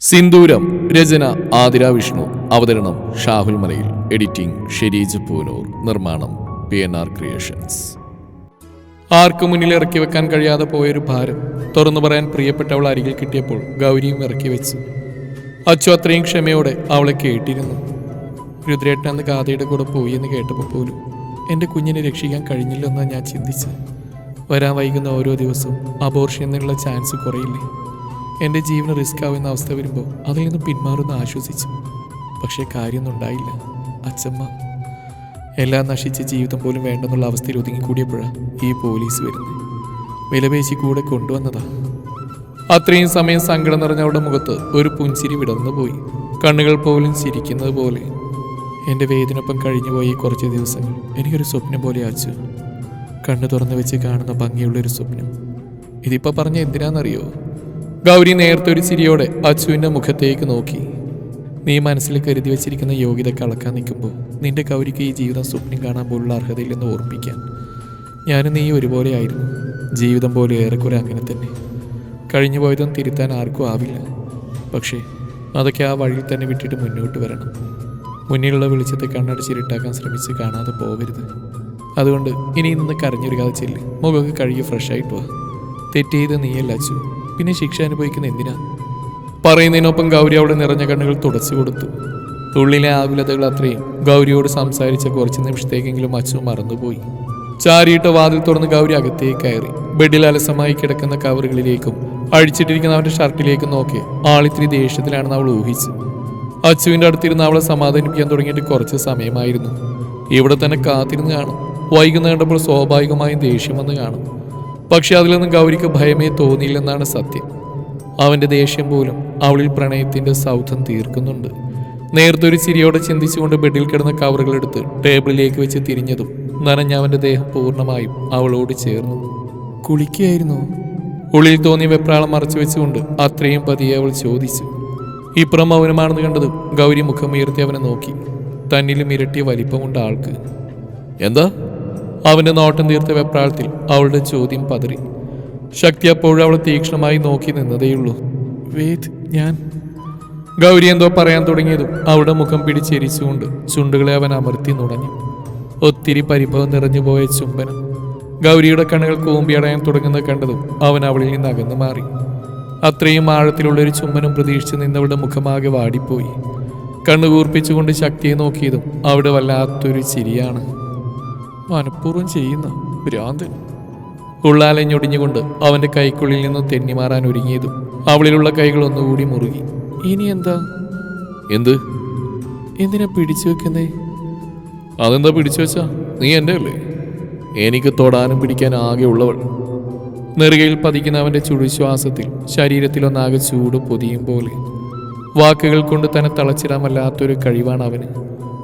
സിന്ദൂരം രചന ആതിര വിഷ്ണു. അവതരണം ഷാഹുൽ മലയിൽ. എഡിറ്റിംഗ് ഷെരീജ് പൂനൂർ. നിർമ്മാണം P N R creations. ആർക്കു മുന്നിൽ ഇറക്കി വെക്കാൻ കഴിയാതെ പോയൊരു ഭാരം തുറന്നു പറയാൻ പ്രിയപ്പെട്ടവൾ അരികിൽ കിട്ടിയപ്പോൾ ഗൗരിയും ഇറക്കി വെച്ചു. അച്ചു അത്രയും ക്ഷമയോടെ അവളെ കേട്ടിരുന്നു. രുദ്രേട്ടൻ അന്ന് കാതയുടെ കൂടെ പോയി എന്ന് കേട്ടപ്പോൾ പോലും എന്റെ കുഞ്ഞിനെ രക്ഷിക്കാൻ കഴിഞ്ഞില്ലെന്നാണ് ഞാൻ ചിന്തിച്ചത്. വരാൻ വൈകുന്ന ഓരോ ദിവസവും അബോർഷൻ എന്നുള്ള ചാൻസ് കുറയില്ലേ? എന്റെ ജീവന് റിസ്ക് ആവുന്ന അവസ്ഥ വരുമ്പോൾ അതിൽ നിന്ന് പിന്മാറുന്ന ആശ്വസിച്ചു. പക്ഷേ കാര്യമൊന്നും ഉണ്ടായില്ല. അച്ചമ്മ എല്ലാം നശിച്ച ജീവിതം പോലും വേണ്ടെന്നുള്ള അവസ്ഥയിൽ ഒതുങ്ങിക്കൂടിയപ്പോഴാണ് ഈ പോലീസ് വരുന്നത്. വിലപേശി കൂടെ കൊണ്ടുവന്നതാ. അത്രയും സമയം സങ്കടം നിറഞ്ഞവളുടെ മുഖത്ത് ഒരു പുഞ്ചിരി വിടർന്നു പോയി. കണ്ണുകൾ പോലും ചിരിക്കുന്നത് പോലെ. എന്റെ വേദനൊപ്പം കഴിഞ്ഞുപോയി പോയി കുറച്ച് ദിവസങ്ങൾ. എനിക്കൊരു സ്വപ്നം പോലെ ആച്ചു. കണ്ണു തുറന്നു വെച്ച് കാണുന്ന ഭംഗിയുള്ളൊരു സ്വപ്നം. ഇതിപ്പോൾ പറഞ്ഞ എന്തിനാണെന്നറിയോ ഗൗരി നേരത്തെ ഒരു ചിരിയോടെ അച്ചുവിന്റെ മുഖത്തേക്ക് നോക്കി. നീ മനസ്സിൽ കരുതി വെച്ചിരിക്കുന്ന യോഗ്യത കളക്കാൻ നിൽക്കുമ്പോൾ നിന്റെ ഗൗരിക്ക് ഈ ജീവിതം സ്വപ്നം കാണാൻ പോലുള്ള അർഹതയില്ലെന്ന് ഓർപ്പിക്കാൻ ഞാനും നീ ഒരുപോലെ ആയിരുന്നു. ജീവിതം പോലെ ഏറെക്കുറെ അങ്ങനെ തന്നെ. കഴിഞ്ഞു പോയതും തിരുത്താൻ ആർക്കും ആവില്ല. പക്ഷേ അതൊക്കെ ആ വഴിയിൽ തന്നെ വിട്ടിട്ട് മുന്നോട്ട് വരണം. മുന്നിലുള്ള വെളിച്ചത്തെ കണ്ണടച്ചിരിട്ടാക്കാൻ ശ്രമിച്ച് കാണാതെ പോകരുത്. അതുകൊണ്ട് ഇനി നിന്ന് കരഞ്ഞൊരുകാതെ ചെല്ല്. മുഖമൊക്കെ കഴുകി ഫ്രഷായിട്ട് ആയിട്ട് വാ തെറ്റ് ചെയ്ത് നീയല്ല അച്ചു. പിന്നെ ശിക്ഷ അനുഭവിക്കുന്ന എന്തിനാ? പറയുന്നതിനൊപ്പം ഗൗരി അവിടെ നിറഞ്ഞ കണ്ണുകൾ തുടച്ചു കൊടുത്തു. തുള്ളിലെ ആകുലതകൾ അത്രയും. ഗൗരിയോട് സംസാരിച്ച കുറച്ച് നിമിഷത്തേക്കെങ്കിലും അച്ഛൻ മറന്നുപോയി. ചാരിയിട്ട വാതിൽ തുറന്ന് ഗൗരി അകത്തേക്ക് കയറി. ബെഡിൽ അലസമായി കിടക്കുന്ന കവറുകളിലേക്കും അഴിച്ചിട്ടിരിക്കുന്ന അവന്റെ ഷർട്ടിലേക്കും നോക്കി ആളിത്തിരി ദേഷ്യത്തിലാണെന്ന് അവൾ ഊഹിച്ചു. അച്ചുവിന്റെ അടുത്തിരുന്ന് അവളെ സമാധാനിപ്പിക്കാൻ തുടങ്ങിയിട്ട് കുറച്ച് സമയമായിരുന്നു. ഇവിടെ തന്നെ കാത്തിരുന്ന് കാണും. വൈകുന്നേരം കണ്ടപ്പോൾ സ്വാഭാവികമായും ദേഷ്യം വന്ന് കാണും. പക്ഷെ അതിലൊന്നും ഗൗരിക്ക് ഭയമേ തോന്നിയില്ലെന്നാണ് സത്യം. അവന്റെ ദേഷ്യം പോലും അവളിൽ പ്രണയത്തിന്റെ സൗധം തീർക്കുന്നുണ്ട്. നേരത്തെ ഒരു ചിരിയോടെ ചിന്തിച്ചുകൊണ്ട് ബെഡിൽ കിടന്ന കവറുകളെടുത്ത് ടേബിളിലേക്ക് വെച്ച് തിരിഞ്ഞതും നനഞ്ഞ അവന്റെ ദേഹം പൂർണമായും അവളോട് ചേർന്നു. കുളിക്കുകയായിരുന്നു ഉള്ളിൽ തോന്നിയ വെപ്രാളം മറച്ചു വെച്ചുകൊണ്ട് അത്രയും പതിയെ അവൾ ചോദിച്ചു. ഇപ്പുറം മൗനമാണെന്ന് കണ്ടതും ഗൗരി മുഖം ഉയർത്തി അവനെ നോക്കി. തന്നിലും ഇരട്ടിയ വലിപ്പമുണ്ട് ആൾക്ക്. എന്താ? അവന്റെ നോട്ടം തീർത്ത വെപ്രാളത്തിൽ അവളുടെ ചോദ്യം പതറി. ശക്തി അപ്പോഴും അവളെ തീക്ഷ്ണമായി നോക്കി നിന്നതേയുള്ളൂ. വേദ് ഞാൻ. ഗൗരി എന്തോ പറയാൻ തുടങ്ങിയതും അവളുടെ മുഖം പിടിച്ചെരിച്ചുകൊണ്ട് ചുണ്ടുകളെ അവൻ അമർത്തി നുടഞ്ഞു ഒത്തിരി പരിഭവം നിറഞ്ഞുപോയ ചുംബനം. ഗൗരിയുടെ കണ്ണുകൾ കൂമ്പിയടയാൻ തുടങ്ങുന്നത് കണ്ടതും അവൻ അവളിൽ നിന്ന് അകന്നു മാറി. അത്രയും ആഴത്തിലുള്ള ഒരു ചുംബനം പ്രതീക്ഷിച്ച് നിന്നവളുടെ മുഖമാകെ വാടിപ്പോയി. കണ്ണുകൂർപ്പിച്ചുകൊണ്ട് ശക്തിയെ നോക്കിയതും അവിടെ വല്ലാത്തൊരു ചിരിയാണ്. മനഃപൂർവം ചെയ്യുന്ന ഭ്രാന്തൻ. ഉള്ളാലഞ്ഞൊടിഞ്ഞുകൊണ്ട് അവന്റെ കൈക്കുള്ളിൽ നിന്ന് തെന്നിമാറാൻ ഒരുങ്ങിയതും അവളിലുള്ള കൈകൾ ഒന്നുകൂടി മുറുകി. ഇനി എന്താ? എന്ത്? എന്തിനാ പിടിച്ചു വെക്കുന്നേ? അതെന്താ പിടിച്ചു വെച്ചാ? നീ എന്റെ അല്ലേ എനിക്ക് തൊടാനും പിടിക്കാൻ ആകെ ഉള്ളവൾ. നെറുകയിൽ പതിക്കുന്ന അവന്റെ ചുടുശ്വാസത്തിൽ ശരീരത്തിലൊന്നാകെ ചൂട് പൊതിയും പോലെ. വാക്കുകൾ കൊണ്ട് തന്നെ തളച്ചിടാൻ വല്ലാത്തൊരു കഴിവാണ് അവന്.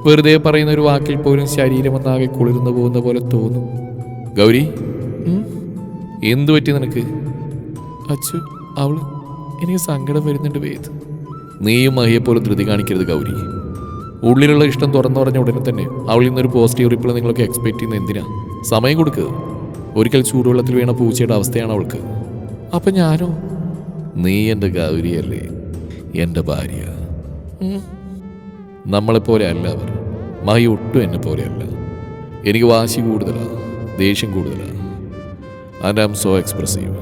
വെറുതെ പറയുന്ന ഒരു വാക്കിൽ പോലും ശരീരമൊന്നാകെ കുളിർന്നു പോകുന്ന പോലെ തോന്നും. ഗൗരി? എന്തു പറ്റി നിനക്ക്? അച്ചു അവൾ എനിക്ക് സങ്കടം വരുന്നുണ്ട് വേദ്. നീയും മഹിയെപ്പോലെ ധൃതി കാണിക്കരുത് ഗൗരി. ഉള്ളിലുള്ള ഇഷ്ടം തുറന്നു പറഞ്ഞ ഉടനെ തന്നെ അവളിൽ നിന്നൊരു പോസിറ്റീവ് റിപ്ലൈ നിങ്ങളൊക്കെ എക്സ്പെക്ട് ചെയ്യുന്ന എന്തിനാ? സമയം കൊടുക്കുക ഒരിക്കൽ ചൂടുവെള്ളത്തിൽ വീണ പൂച്ചയുടെ അവസ്ഥയാണ് അവൾക്ക്. അപ്പൊ ഞാനോ? നീ എന്റെ ഗൗരിയല്ലേ? എന്റെ ഭാര്യ. നമ്മളെപ്പോലെ അല്ല അവർ. മഹി ഒട്ടും എന്നെ പോലെയല്ല എനിക്ക് വാശി കൂടുതലാണ് ദേഷ്യം കൂടുതലാണ് ഐ എം സോ എക്സ്പ്രസീവ്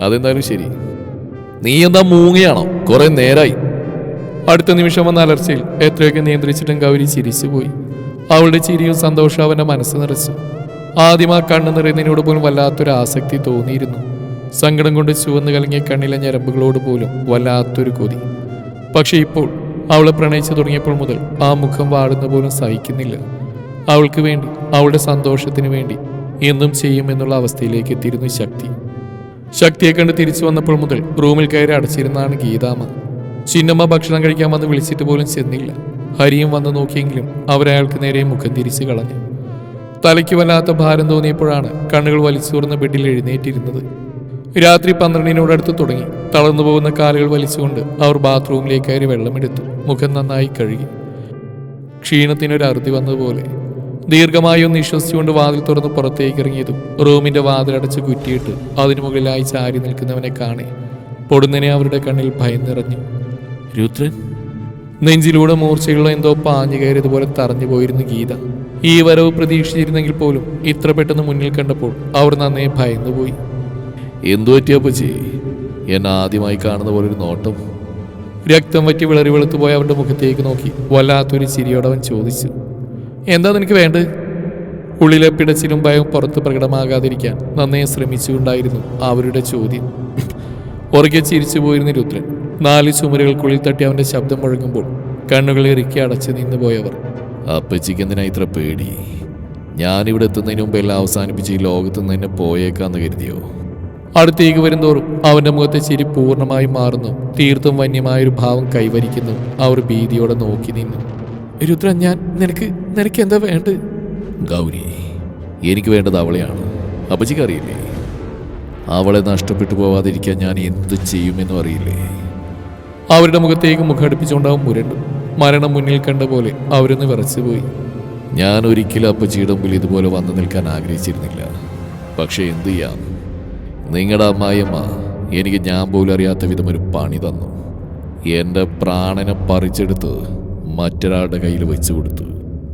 അതെന്തായാലും ശരി. നീ എന്താ മൂങ്ങയാണോ? കുറേ നേരായി. അടുത്ത നിമിഷം വന്ന അലർച്ചയിൽ എത്രയൊക്കെ നിയന്ത്രിച്ചിട്ടും ഗൗരി ചിരിച്ചുപോയി അവളുടെ ചിരിയും സന്തോഷവും അവന്റെ മനസ്സ് നിറച്ചു. ആദ്യം ആ കണ്ണ് നിറയുന്നതിനോട് പോലും വല്ലാത്തൊരു ആസക്തി തോന്നിയിരുന്നു. സങ്കടം കൊണ്ട് ചുവന്ന് കലങ്ങിയ കണ്ണിലെ ഞരമ്പുകളോട് പോലും വല്ലാത്തൊരു കൊതി. പക്ഷേ ഇപ്പോൾ അവളെ പ്രണയിച്ചു തുടങ്ങിയപ്പോൾ മുതൽ ആ മുഖം വാടുന്ന പോലും സഹിക്കുന്നില്ല. അവൾക്ക് വേണ്ടി അവളുടെ സന്തോഷത്തിന് വേണ്ടി എന്നും ചെയ്യുമെന്നുള്ള അവസ്ഥയിലേക്ക് എത്തിയിരുന്നു ശക്തി. ശക്തിയെ കണ്ട് തിരിച്ചു വന്നപ്പോൾ മുതൽ റൂമിൽ കയറി അടച്ചിരുന്നാണ് ഗീതാമ്മ. ചിന്നമ്മ ഭക്ഷണം കഴിക്കാൻ വന്ന് വിളിച്ചിട്ട് പോലും ചെന്നില്ല. ഹരിയും വന്ന് നോക്കിയെങ്കിലും അവരയാൾക്ക് നേരെ മുഖം തിരിച്ചു കളഞ്ഞു. തലയ്ക്ക് വല്ലാത്ത ഭാരം തോന്നിയപ്പോഴാണ് കണ്ണുകൾ വലിച്ചു തുറന്ന് ബെഡിൽ എഴുന്നേറ്റിരുന്നത്. രാത്രി പന്ത്രണ്ടിനോടടുത്ത് തുടങ്ങി. തളർന്നു പോകുന്ന കാലുകൾ വലിച്ചുകൊണ്ട് അവർ ബാത്റൂമിലേക്ക് കയറി വെള്ളമെടുത്തു. മുഖം നന്നായി കഴുകി. ക്ഷീണത്തിനൊരു അറുതി വന്നതുപോലെ ദീർഘമായി ഒന്ന് വിശ്വസിച്ചുകൊണ്ട് വാതിൽ തുറന്ന് പുറത്തേക്ക് ഇറങ്ങിയതും റൂമിന്റെ വാതിലടച്ച് കുറ്റിയിട്ട് അതിനു മുകളിലായി ചാരി നിൽക്കുന്നവനെ കാണി പൊടുന്നനെ അവരുടെ കണ്ണിൽ ഭയം നിറഞ്ഞു രുദ്രൻ? നെഞ്ചിലൂടെ മൂർച്ചയുള്ള എന്തോ പാഞ്ഞു കയറിയതുപോലെ തറഞ്ഞു പോയിരുന്നു ഗീത. ഈ വരവ് പ്രതീക്ഷിച്ചിരുന്നെങ്കിൽ പോലും ഇത്ര പെട്ടെന്ന് മുന്നിൽ കണ്ടപ്പോൾ അവർ നന്നേ ഭയന്നുപോയി. എന്തു പറ്റിയപ്പച്ചി എന്നെ ആദ്യമായി കാണുന്ന പോലെ ഒരു നോട്ടം. രക്തം വറ്റി വിളറി വെളുത്തു പോയ അവന്റെ മുഖത്തേക്ക് നോക്കി. വല്ലാത്തൊരു ചിരിയോടെ അവൻ ചോദിച്ചു എന്താ നിനക്ക് വേണ്ടത് ഉള്ളിലെ പിടച്ചിലും ഭയവും പുറത്ത് പ്രകടമാകാതിരിക്കാൻ നന്നേ ശ്രമിച്ചുകൊണ്ടായിരുന്നു അവരുടെ ചോദ്യം. ഉറക്കെ ചിരിച്ചു പോയിരുന്ന രുദ്രൻ നാല് ചുമരുകൾക്കുള്ളിൽ തട്ടി അവന്റെ ശബ്ദം മുഴങ്ങുമ്പോൾ കണ്ണുകളെ ഇറുക്കി അടച്ചു നിന്ന് പോയവർ. അപ്പച്ചിക്ക് എന്തിനാ ഇത്ര പേടി? ഞാനിവിടെ എത്തുന്നതിന് മുമ്പ് എല്ലാം അവസാനിപ്പിച്ച് ഈ ലോകത്ത് നിന്ന് തന്നെ പോയേക്കാന്ന് കരുതിയോ? അടുത്തേക്ക് വരുന്തോറും അവന്റെ മുഖത്തെ ചിരി പൂർണമായും മാറുന്നു. തീർത്തും വന്യമായൊരു ഭാവം കൈവരിക്കുന്നു. അവർ ഭീതിയോടെ നോക്കി നിന്നു. രുദ്ര ഞാൻ നിനക്ക് നിനക്ക് എന്താ വേണ്ടത്? ഗൗരി എനിക്ക് വേണ്ടത് അവളെയാണ്. അപ്പച്ചിക്ക് അറിയില്ലേ? അവളെ നഷ്ടപ്പെട്ടു പോവാതിരിക്കാൻ ഞാൻ എന്ത് ചെയ്യുമെന്നും അറിയില്ലേ? അവരുടെ മുഖത്തേക്ക് മുഖടിപ്പിച്ചുകൊണ്ടാവും മുരണ്ടു. മരണം മുന്നിൽ കണ്ട പോലെ അവരൊന്ന് വിറച്ചുപോയി. ഞാൻ ഒരിക്കലും അപ്പച്ചിയുടെ മുമ്പിൽ ഇതുപോലെ വന്നു നിൽക്കാൻ ആഗ്രഹിച്ചിരുന്നില്ല. പക്ഷേ എന്തു ചെയ്യാം? നിങ്ങളുടെ അമ്മായിയമ്മ എനിക്ക് ഞാൻ പോലും അറിയാത്ത വിധം ഒരു പണി തന്നു. എന്റെ പ്രാണനെ പറിച്ചെടുത്ത് മറ്റൊരാളുടെ കയ്യിൽ വെച്ചു കൊടുത്തു.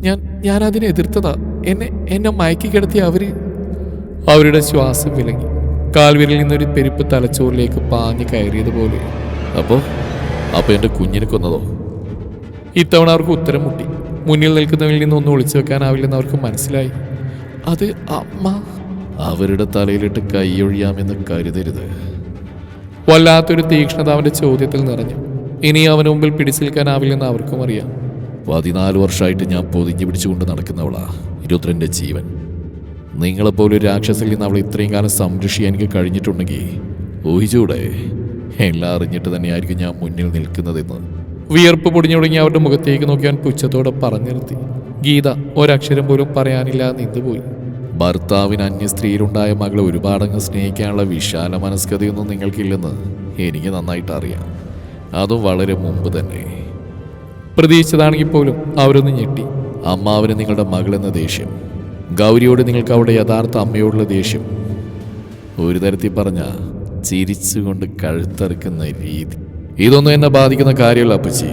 ഞാൻ ഞാൻ അതിനെ എതിർത്തതാ. എന്നെ എന്നെ മയക്കി കിടത്തിയ അവർ. അവരുടെ ശ്വാസം വിലങ്ങി. കാൽവിരലിൽ നിന്നൊരു പെരുപ്പ് തലച്ചോറിലേക്ക് പാഞ്ഞു കയറിയതുപോലെ. അപ്പോ അപ്പൊ എന്റെ കുഞ്ഞിനെ കൊന്നതോ? ഇത്തവണ അവർക്ക് ഉത്തരം മുട്ടി. മുന്നിൽ നിൽക്കുന്നവരിൽ നിന്ന് ഒന്നും ഒളിച്ചു വെക്കാനാവില്ലെന്ന് അവർക്ക് മനസ്സിലായി. അത് അമ്മ അവരുടെ തലയിലിട്ട് കൈയൊഴിയാമെന്ന് കരുതരുത്. വല്ലാത്തൊരു തീക്ഷ്ണത അവന്റെ ചോദ്യത്തിൽ നിറഞ്ഞു. ഇനി അവന് മുമ്പിൽ പിടിച്ചിൽക്കാനാവില്ലെന്ന് അവർക്കും അറിയാം. പതിനാല് വർഷമായിട്ട് ഞാൻ പൊതിഞ്ഞു പിടിച്ചുകൊണ്ട് നടക്കുന്നവളാ ഇരുപത്തിരണ്ട് ജീവൻ. നിങ്ങളെപ്പോലെ ഒരു രാക്ഷസിൽ നിന്ന് അവളെ ഇത്രയും കാലം സംരക്ഷിക്കാൻ എനിക്ക് കഴിഞ്ഞിട്ടുണ്ടെങ്കിൽ ഊഹിച്ചൂടെ? എല്ലാം അറിഞ്ഞിട്ട് തന്നെയായിരിക്കും ഞാൻ മുന്നിൽ നിൽക്കുന്നതെന്ന്. വിയർപ്പ് പൊടിഞ്ഞു തുടങ്ങി അവരുടെ മുഖത്തേക്ക് നോക്കിയാൻ പുച്ഛത്തോടെ പറഞ്ഞു നിർത്തി ഗീത ഒരക്ഷരം പോലും പറയാനില്ല നിന്നുപോയി. ഭർത്താവിന് അന്യ സ്ത്രീയിലുണ്ടായ മകളെ ഒരുപാടങ്ങ് സ്നേഹിക്കാനുള്ള വിശാല മനസ്കതയൊന്നും നിങ്ങൾക്കില്ലെന്ന് എനിക്ക് നന്നായിട്ട് അറിയാം അതും വളരെ മുമ്പ് തന്നെ. പ്രതീക്ഷിച്ചതാണെങ്കിൽ പോലും അവരൊന്ന് ഞെട്ടി. അമ്മാവിന് നിങ്ങളുടെ മകളെന്ന ദേഷ്യം. ഗൗരിയോട് നിങ്ങൾക്ക് അവിടെ യഥാർത്ഥ അമ്മയോടുള്ള ദേഷ്യം. ഒരു തരത്തിൽ പറഞ്ഞ ചിരിച്ചുകൊണ്ട് കഴുത്തറുക്കുന്ന രീതി. ഇതൊന്നും എന്നെ ബാധിക്കുന്ന കാര്യമല്ല അപ്പച്ചി.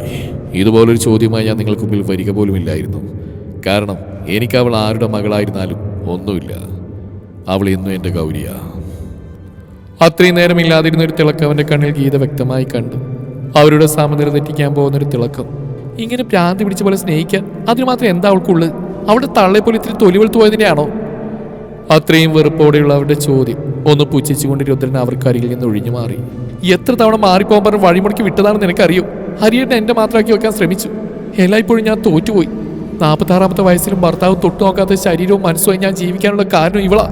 ഇതുപോലൊരു ചോദ്യമായി ഞാൻ നിങ്ങൾക്ക് മുമ്പിൽ വരിക പോലുമില്ലായിരുന്നു കാരണം എനിക്ക് അവൾ ആരുടെ മകളായിരുന്നാലും ഒന്നുമില്ല. അവൾ ഇന്നും എന്റെ ഗൗരിയ. അത്രയും നേരമില്ലാതിരുന്ന ഒരു തിളക്കം അവന്റെ കണ്ണിൽ ഗീത വ്യക്തമായി കണ്ടു. അവരുടെ സമനില തെറ്റിക്കാൻ പോകുന്ന ഒരു തിളക്കം. ഇങ്ങനെ ഭ്രാന്തി പിടിച്ച പോലെ സ്നേഹിക്കാൻ അതിന് മാത്രം എന്താ അവൾക്കുള്ളത് അവിടെ തള്ളെ പോലെ ഇത്തിരി തൊലിവെളുത്തു പോയതിനെയാണോ അത്രയും വെറുപ്പോടെയുള്ള അവരുടെ ചോദ്യം ഒന്ന് പുച്ഛിച്ചുകൊണ്ട് രുദ്രൻ അവർക്ക് അരികിൽ നിന്ന് ഒഴിഞ്ഞു മാറി. എത്ര തവണ മാറിപ്പോകാൻ പറഞ്ഞ് വഴിമുടക്കി വിട്ടതാണെന്ന് നിനക്കറിയോ? ഹരിയേട്ടൻ എന്റെ മാത്രമാക്കി വെക്കാൻ ശ്രമിച്ചു. എല്ലായ്പ്പോഴും ഞാൻ തോറ്റുപോയി. നാൽപ്പത്താറാമത്തെ വയസ്സിലും ഭർത്താവ് തൊട്ടു നോക്കാത്ത ശരീരവും മനസ്സുമായി ഞാൻ ജീവിക്കാനുള്ള കാരണം ഇവളാ.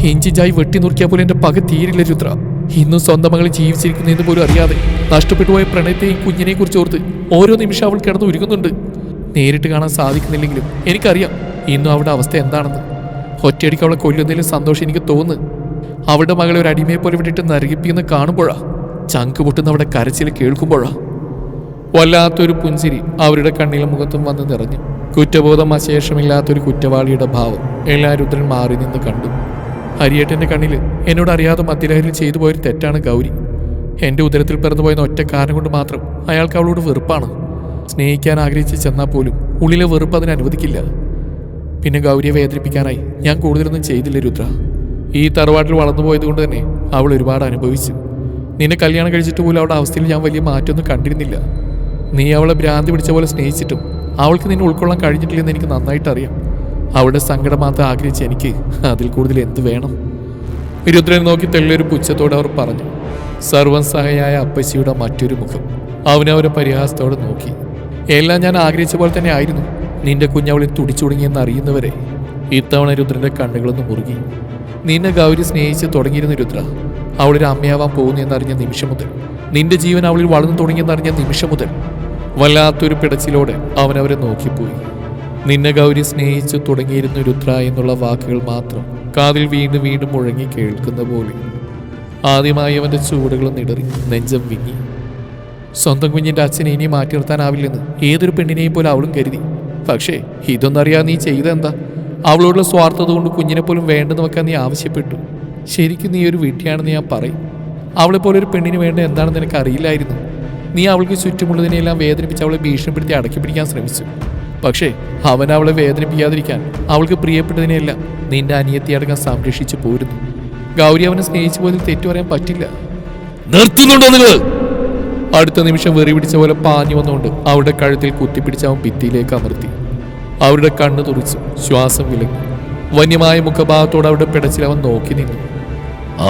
എഞ്ചിഞ്ചായി വെട്ടി നുറുക്കിയ പോലെ എന്റെ പക തീരില്ല രുദ്ര. ഇന്നും സ്വന്തം മകൾ ജീവിച്ചിരിക്കുന്നതെന്ന് പോലും അറിയാതെ നഷ്ടപ്പെട്ടു പോയ പ്രണയത്തെയും കുഞ്ഞിനെയും കുറിച്ച് ഓർത്ത് ഓരോ നിമിഷം അവൾ കിടന്ന് ഒരുങ്ങുന്നുണ്ട്. നേരിട്ട് കാണാൻ സാധിക്കുന്നില്ലെങ്കിലും എനിക്കറിയാം ഇന്നും അവളുടെ അവസ്ഥ എന്താണെന്ന്. ഒറ്റയടിക്ക് അവളെ കൊല്ലുന്നതിലും സന്തോഷം എനിക്ക് തോന്നുന്നു. അവളുടെ മകളെ ഒരു അടിമയെ പോലെ വിട്ടിട്ട് നരകിപ്പിക്കുന്ന കാണുമ്പോഴാ ചങ്ക് പൊട്ടുന്ന അവിടെ കരച്ചിൽ കേൾക്കുമ്പോഴാ. വല്ലാത്തൊരു പുഞ്ചിരി അവരുടെ കണ്ണിലും മുഖത്തും വന്ന് നിറഞ്ഞു. കുറ്റബോധം അശേഷമില്ലാത്തൊരു കുറ്റവാളിയുടെ ഭാവം എല്ലാ രുദ്രൻ മാറി നിന്ന് കണ്ടു. ഹരിയേട്ടന്റെ കണ്ണിൽ എന്നോട് അറിയാതെ മദ്യലഹരിൽ ചെയ്തു പോയൊരു തെറ്റാണ് ഗൗരി. എന്റെ ഉദരത്തിൽ പിറന്നുപോയെന്ന ഒറ്റ കാരണം കൊണ്ട് മാത്രം അയാൾക്ക് അവളോട് വെറുപ്പാണ്. സ്നേഹിക്കാൻ ആഗ്രഹിച്ച് ചെന്നാൽ പോലും ഉള്ളിലെ വെറുപ്പ് അതിനെ അനുവദിക്കില്ല. പിന്നെ ഗൗരിയെ വേദനിപ്പിക്കാനായി ഞാൻ കൂടുതലൊന്നും ചെയ്തില്ല രുദ്ര. ഈ തറവാട്ടിൽ വളർന്നുപോയത് കൊണ്ട് തന്നെ അവൾ ഒരുപാട് അനുഭവിച്ചു. നിന്നെ കല്യാണം കഴിച്ചിട്ട് പോലും അവളുടെ അവസ്ഥയിൽ ഞാൻ വലിയ മാറ്റമൊന്നും കണ്ടിരുന്നില്ല. നീ അവളെ ഭ്രാന്തി പിടിച്ച പോലെ സ്നേഹിച്ചിട്ടും അവൾക്ക് നിന്നെ ഉൾക്കൊള്ളാൻ കഴിഞ്ഞിട്ടില്ലെന്ന് എനിക്ക് നന്നായിട്ട് അറിയാം അവളുടെ സങ്കടം മാത്രം ആഗ്രഹിച്ച് എനിക്ക് അതിൽ കൂടുതൽ എന്ത് വേണം? രുദ്രനെ നോക്കി തെള്ളിയൊരു പുച്ഛത്തോടെ അവർ പറഞ്ഞു സർവസഹയായ അപ്പച്ചിയുടെ മറ്റൊരു മുഖം. അവനവരെ പരിഹാസത്തോടെ നോക്കി. എല്ലാം ഞാൻ ആഗ്രഹിച്ച പോലെ തന്നെ ആയിരുന്നു. നിന്റെ കുഞ്ഞവളെ തുടിച്ചുടുങ്ങിയെന്ന് അറിയുന്നവരെ. ഇത്തവണ രുദ്രന്റെ കണ്ണുകളൊന്ന് മുറുകി. നിന്നെ ഗൗരി സ്നേഹിച്ച് തുടങ്ങിയിരുന്ന രുദ്ര. അവളൊരു അമ്മയാവാൻ പോകുന്നു എന്നറിഞ്ഞ നിമിഷം മുതൽ. നിന്റെ ജീവൻ അവളിൽ വളർന്നു തുടങ്ങിയെന്നറിഞ്ഞ നിമിഷം മുതൽ. വല്ലാത്തൊരു പിടച്ചിലോടെ അവനവരെ നോക്കിപ്പോയി. നിന്നെ ഗൗരി സ്നേഹിച്ചു തുടങ്ങിയിരുന്നു രുദ്ര എന്നുള്ള വാക്കുകൾ മാത്രം കാതിൽ വീണ്ടും വീണ്ടും മുഴങ്ങി കേൾക്കുന്ന പോലെ. ആദ്യമായി അവന്റെ ചൂടുകൾ നിടറി നെഞ്ചം വിങ്ങി. സ്വന്തം കുഞ്ഞിന്റെ അച്ഛനെ ഇനി മാറ്റി നിർത്താനാവില്ലെന്ന് ഏതൊരു പെണ്ണിനെയും പോലെ അവളും കരുതി. പക്ഷേ ഇതൊന്നറിയാതെ നീ ചെയ്തെന്താ അവളോടുള്ള സ്വാർത്ഥത കൊണ്ട് കുഞ്ഞിനെ പോലും വേണ്ടെന്ന് വെക്കാൻ നീ ആവശ്യപ്പെട്ടു. ശരിക്കും നീ ഒരു വീട്ടിയാണെന്ന് ഞാൻ പറയും. അവളെപ്പോലൊരു പെണ്ണിന് വേണ്ട എന്താണെന്ന് നിനക്ക് അറിയില്ലായിരുന്നു. നീ അവൾക്ക് ചുറ്റുമുള്ളതിനെല്ലാം വേദനിപ്പിച്ച് അവളെ ഭീഷണിപ്പെടുത്തി അടക്കി പിടിക്കാൻ ശ്രമിച്ചു. പക്ഷേ അവൻ അവളെ വേദനിപ്പിക്കാതിരിക്കാൻ അവൾക്ക് പ്രിയപ്പെട്ടതിനെല്ലാം നിന്റെ അനിയത്തി അടക്കം സംരക്ഷിച്ചു പോരുന്നു. ഗൗരി അവനെ സ്നേഹിച്ചു പോയതിൽ തെറ്റു പറയാൻ പറ്റില്ല. നിർത്തുന്നുണ്ടോ നിങ്ങൾ അടുത്ത നിമിഷം വെറി പിടിച്ച പോലെ പാഞ്ഞു വന്നുകൊണ്ട് അവരുടെ കഴുത്തിൽ കുത്തിപ്പിടിച്ച് അവൻ ഭിത്തിയിലേക്ക് അമർത്തി. അവരുടെ കണ്ണ് തുറിച്ചു ശ്വാസം വിലങ്ങി വന്യമായ മുഖഭാവത്തോടെ അവരുടെ പിടച്ചിൽ അവൻ നോക്കി നിന്നു.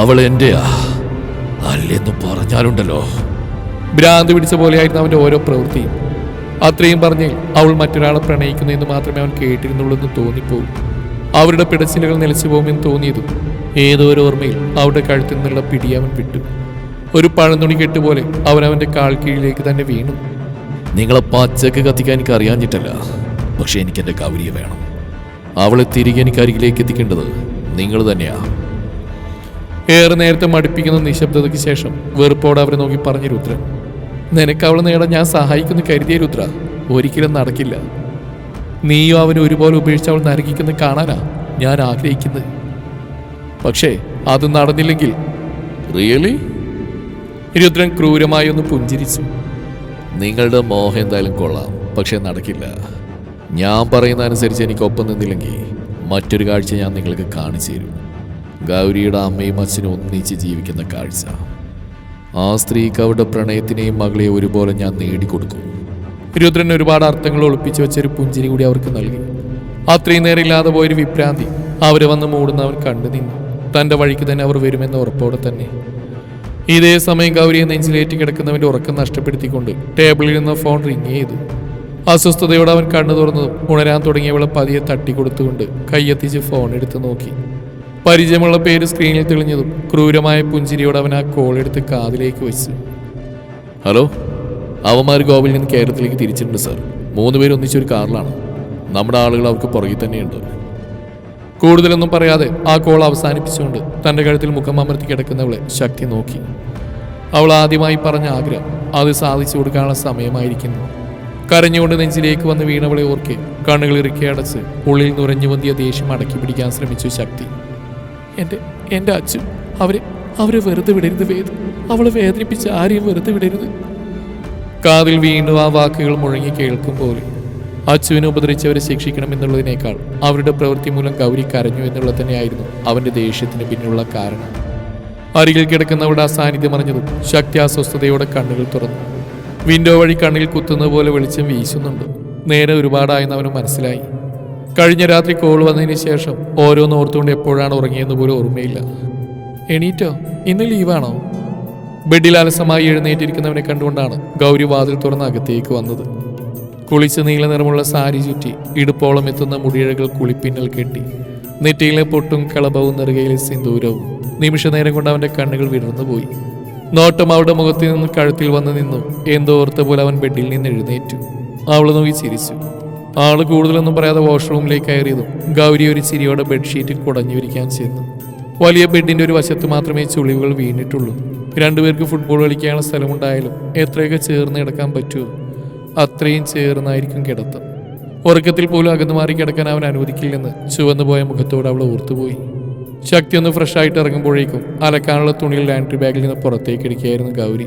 അവൾ എന്റെയാ? അല്ലെന്ന് പറഞ്ഞാലുണ്ടല്ലോ. ഭ്രാന്ത് പിടിച്ച പോലെയായിരുന്നു അവന്റെ ഓരോ പ്രവൃത്തിയും. അത്രയും പറഞ്ഞ് അവൾ മറ്റൊരാളെ പ്രണയിക്കുന്നതെന്ന് മാത്രമേ അവൻ കേട്ടിരുന്നുള്ളൂ എന്ന് തോന്നിപ്പോകും അവരുടെ പിടച്ചിലുകൾ നിലച്ചു പോകുമെന്ന് തോന്നിയതും ഏതോ ഒരു ഓർമ്മയിൽ അവരുടെ കഴുത്തിൽ നിന്നുള്ള പിടി അവൻ വിട്ടു. ഒരു പഴന്തുണി കെട്ടുപോലെ അവൻ അവന്റെ കാൽ കീഴിലേക്ക് തന്നെ വീണു. നിങ്ങളെ പച്ചക്ക് കത്തിക്കാൻ എനിക്ക് അറിയാഞ്ഞിട്ടല്ല. പക്ഷെ എനിക്ക് എന്റെ കൗരിയെ വേണം. അവളെ തിരികെ എനിക്ക് അരികിലേക്ക് എത്തിക്കേണ്ടത് നിങ്ങൾ തന്നെയാ. ഏറെ നേരത്തെ മടുപ്പിക്കുന്ന നിശബ്ദതയ്ക്ക് ശേഷം വെറുപ്പോടെ അവരെ നോക്കി പറഞ്ഞു രുദ്രൻ നിനക്ക് അവളെ നേടാൻ ഞാൻ സഹായിക്കുന്ന കരുതിയ രുദ്ര. ഒരിക്കലും നടക്കില്ല. നീയോ അവനെ ഒരുപോലെ ഉപേക്ഷിച്ച് അവൾ നരകിക്കുന്ന കാണാനാ ഞാൻ ആഗ്രഹിക്കുന്നത്. പക്ഷേ അത് നടന്നില്ലെങ്കിൽ റിയലി രുദ്രൻ ക്രൂരമായി ഒന്ന് പുഞ്ചിരിച്ചു. നിങ്ങളുടെ മോഹം എന്തായാലും കൊള്ളാം. പക്ഷേ നടക്കില്ല. ഞാൻ പറയുന്ന അനുസരിച്ച് എനിക്ക് ഒപ്പം നിന്നില്ലെങ്കിൽ മറ്റൊരു കാഴ്ച ഞാൻ നിങ്ങൾക്ക് കാണിച്ചു തരും. ഗൗരിയുടെ അമ്മയും അച്ഛനും ഒന്നിച്ച് ജീവിക്കുന്ന കാഴ്ച. ആ സ്ത്രീക്ക് അവരുടെ പ്രണയത്തിനെയും മകളെ ഒരുപോലെ ഞാൻ നേടിക്കൊടുക്കും. രുദ്രൻ ഒരുപാട് അർത്ഥങ്ങൾ ഒളിപ്പിച്ചു വെച്ചൊരു പുഞ്ചിരി കൂടി അവർക്ക് നൽകി. അത്രയും നേരം ഇല്ലാതെ പോയൊരു വിഭ്രാന്തി അവരെ വന്ന് മൂടുന്ന അവൻ കണ്ടു നിന്നു. തന്റെ വഴിക്ക് തന്നെ അവർ വരുമെന്ന ഉറപ്പോടെ തന്നെ. ഇതേ സമയം ഗൗരിയെ നെഞ്ചിലേറ്റി കിടക്കുന്നവന്റെ ഉറക്കം നഷ്ടപ്പെടുത്തിക്കൊണ്ട് ടേബിളിൽ നിന്ന് ഫോൺ റിങ് ചെയ്തു. അസ്വസ്ഥതയോടെ അവൻ കണ്ണു തുറന്നതും ഉണരാൻ തുടങ്ങിയവളെ പതിയെ തട്ടിക്കൊടുത്തുകൊണ്ട് കൈയെത്തിച്ച് ഫോൺ എടുത്ത് നോക്കി. പരിചയമുള്ള പേര് സ്ക്രീനിൽ തെളിഞ്ഞതും ക്രൂരമായ പുഞ്ചിരിയോടെ അവൻ ആ കോൾ എടുത്ത് കാതിലേക്ക് വെച്ചു. ഹലോ അവന്മാർ ഗോവയിൽ നിന്ന് കേരളത്തിലേക്ക് തിരിച്ചിട്ടുണ്ട് സാർ. മൂന്ന് പേര് ഒന്നിച്ചൊരു കാറിലാണ്. നമ്മുടെ ആളുകൾ അവർക്ക് പുറകിൽ തന്നെയുണ്ട്. കൂടുതലൊന്നും പറയാതെ ആ കോൾ അവസാനിപ്പിച്ചുകൊണ്ട് തന്റെ കഴുത്തിൽ മുഖം അമർത്തി കിടക്കുന്നവളെ ശക്തി നോക്കി. അവൾ ആദ്യമായി പറഞ്ഞ ആഗ്രഹം അത് സാധിച്ചു കൊടുക്കാനുള്ള സമയമായിരിക്കുന്നു. കരഞ്ഞുകൊണ്ട് നെഞ്ചിലേക്ക് വന്ന് വീണവളെ ഓർക്കെ കണ്ണുകൾ ഇറുക്കി അടച്ച് ഉള്ളിൽ നുരഞ്ഞു പൊന്തിയ ദേഷ്യം അടക്കി പിടിക്കാൻ ശ്രമിച്ചു ശക്തി. എന്റെ എന്റെ അച്ഛൻ അവരെ അവരെ വെറുതെ വിടരുത് വേദ. അവളെ വേദനിപ്പിച്ച് ആരെയും വെറുതെ വിടരുത്. കാതിൽ വീണ്ടും ആ വാക്കുകൾ മുഴങ്ങി കേൾക്കും പോലെ അച്ചുവിനെ ഉപദ്രവിച്ചവരെ ശിക്ഷിക്കണമെന്നുള്ളതിനേക്കാൾ അവരുടെ പ്രവൃത്തി മൂലം ഗൗരി കരഞ്ഞു എന്നുള്ളത് തന്നെയായിരുന്നു അവന്റെ ദേഷ്യത്തിന് പിന്നിലുള്ള കാരണം. അരികിൽ കിടക്കുന്നവരുടെ അസാന്നിധ്യം അറിഞ്ഞതും ശക്തി അസ്വസ്ഥതയോടെ കണ്ണുകൾ തുറന്നു. വിൻഡോ വഴി കണ്ണിൽ കുത്തുന്നത് പോലെ വെളിച്ചം വീശുന്നുണ്ട്. നേരെ ഒരുപാടായെന്ന് അവന് മനസ്സിലായി. കഴിഞ്ഞ രാത്രി കോൾ വന്നതിന് ശേഷം ഓരോന്ന് ഓർത്തുകൊണ്ട് എപ്പോഴാണ് ഉറങ്ങിയെന്ന് പോലും ഓർമ്മയില്ല. എണീറ്റോ? ഇന്ന് ലീവാണോ? ബെഡിൽ അലസമായി എഴുന്നേറ്റിരിക്കുന്നവനെ കണ്ടുകൊണ്ടാണ് ഗൗരി വാതിൽ തുറന്ന് അകത്തേക്ക് വന്നത്. കുളിച്ച് നീല നിറമുള്ള സാരി ചുറ്റി ഇടുപ്പോളം എത്തുന്ന മുടിയഴകൾ കുളിപ്പിന്നൽ കെട്ടി. നെറ്റിയിലെ പൊട്ടും കളഭവും നെറുകയിലെ സിന്ദൂരവും നിമിഷനേരം കൊണ്ട് അവന്റെ കണ്ണുകൾ വിടർന്നു പോയി. നോട്ടം അവളുടെ മുഖത്തിൽ നിന്ന് കഴുത്തിൽ വന്ന് നിന്നു. എന്തോ ഓർത്ത പോലെ അവൻ ബെഡിൽ നിന്ന് എഴുന്നേറ്റു. അവൾ നോക്കി ചിരിച്ചു. ആൾ കൂടുതലൊന്നും പറയാതെ വാഷ്റൂമിലേക്ക് കയറിയതും ഗൗരി ഒരു ചിരിയോടെ ബെഡ്ഷീറ്റ് കുടഞ്ഞിരിക്കാൻ ചെന്നു. വലിയ ബെഡിന്റെ ഒരു വശത്ത് മാത്രമേ ചുളിവുകൾ വീണിട്ടുള്ളൂ. രണ്ടുപേർക്ക് ഫുട്ബോൾ കളിക്കാനുള്ള സ്ഥലമുണ്ടായാലും എത്രയൊക്കെ ചേർന്ന് കിടക്കാൻ പറ്റുമോ അത്രയും ചേർന്നായിരിക്കും കിടത്തം. ഉറക്കത്തിൽ പോലും അകന്നു മാറി കിടക്കാൻ അവൻ അനുവദിക്കില്ലെന്ന് ചുവന്നു പോയ മുഖത്തോട് അവൾ ഓർത്തുപോയി. ശക്തി ഒന്ന് ഫ്രഷ് ആയിട്ട് ഇറങ്ങുമ്പോഴേക്കും അലക്കാനുള്ള തുണിയിൽ ലാൻഡ്രി ബാഗിൽ നിന്ന് പുറത്തേക്ക് ഇടിക്കുകയായിരുന്നു ഗൗരി.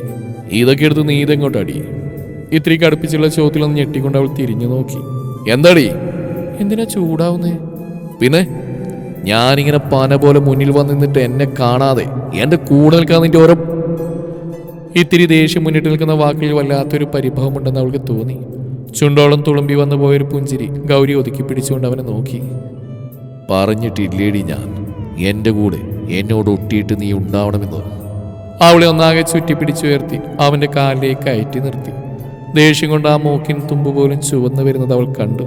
ഇതൊക്കെ എടുത്ത് നീ ഇതെങ്ങോട്ടടി? അടി ഇത്തിരി കടുപ്പിച്ചുള്ള ചോദ്യത്തിലൊന്ന് ഞെട്ടിക്കൊണ്ട് അവൾ തിരിഞ്ഞു നോക്കി. എന്താടി? എന്തിനാ ചൂടാവുന്നേ? പിന്നെ? ഞാനിങ്ങനെ പന പോലെ മുന്നിൽ വന്ന് നിന്നിട്ട് എന്നെ കാണാതെ എന്റെ കൂടെ നിൽക്കാൻ നിന്റെ ഓരോ ഇത്തിരി ദേഷ്യം മുന്നിട്ട് നിൽക്കുന്ന വാക്കിൽ വല്ലാത്തൊരു പരിഭവം ഉണ്ടെന്ന് അവൾക്ക് തോന്നി. ചുണ്ടോളം തുളുമ്പി വന്നു പോയൊരു പുഞ്ചിരി ഗൗരി ഒതുക്കി പിടിച്ചുകൊണ്ട് അവനെ നോക്കി. പറഞ്ഞിട്ടില്ലേടി ഞാൻ. എന്റെ കൂടെ എന്നോട് ഒട്ടിയിട്ട് നീ ഉണ്ടാവണമെന്ന്. അവളെ ഒന്നാകെ ചുറ്റിപ്പിടിച്ചുയർത്തി അവന്റെ കാലിലേക്ക് അയറ്റി നിർത്തി. ദേഷ്യം കൊണ്ട് ആ മൂക്കിൻ തുമ്പ് പോലും ചുവന്നു വരുന്നത് അവൾ കണ്ടു.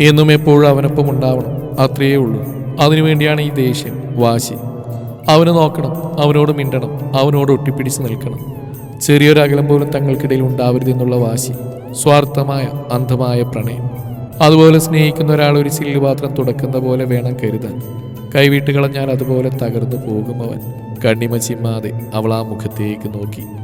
എന്നും എപ്പോഴും അവനൊപ്പം ഉണ്ടാവണം. അത്രയേ ഉള്ളൂ. അതിനുവേണ്ടിയാണ് ഈ ദേഷ്യം വാശി. അവനെ നോക്കണം അവനോട് മിണ്ടണം അവനോട് ഒട്ടിപ്പിടിച്ച് നിൽക്കണം. ചെറിയൊരു അകലം പോലും തങ്ങൾക്കിടയിൽ ഉണ്ടാവരുതെന്നുള്ള വാശി സ്വാർത്ഥമായ അന്ധമായ പ്രണയം. അതുപോലെ സ്നേഹിക്കുന്ന ഒരാൾ ഒരു ചില്ലുപാത്രം തുടക്കുന്ന പോലെ വേണം കരുതാൻ. കൈവിട്ട് അതുപോലെ തകർന്നു പോകും അവൻ. കണ്ണിമ ചിമ്മാതെ അവൾ ആ മുഖത്തേക്ക് നോക്കി.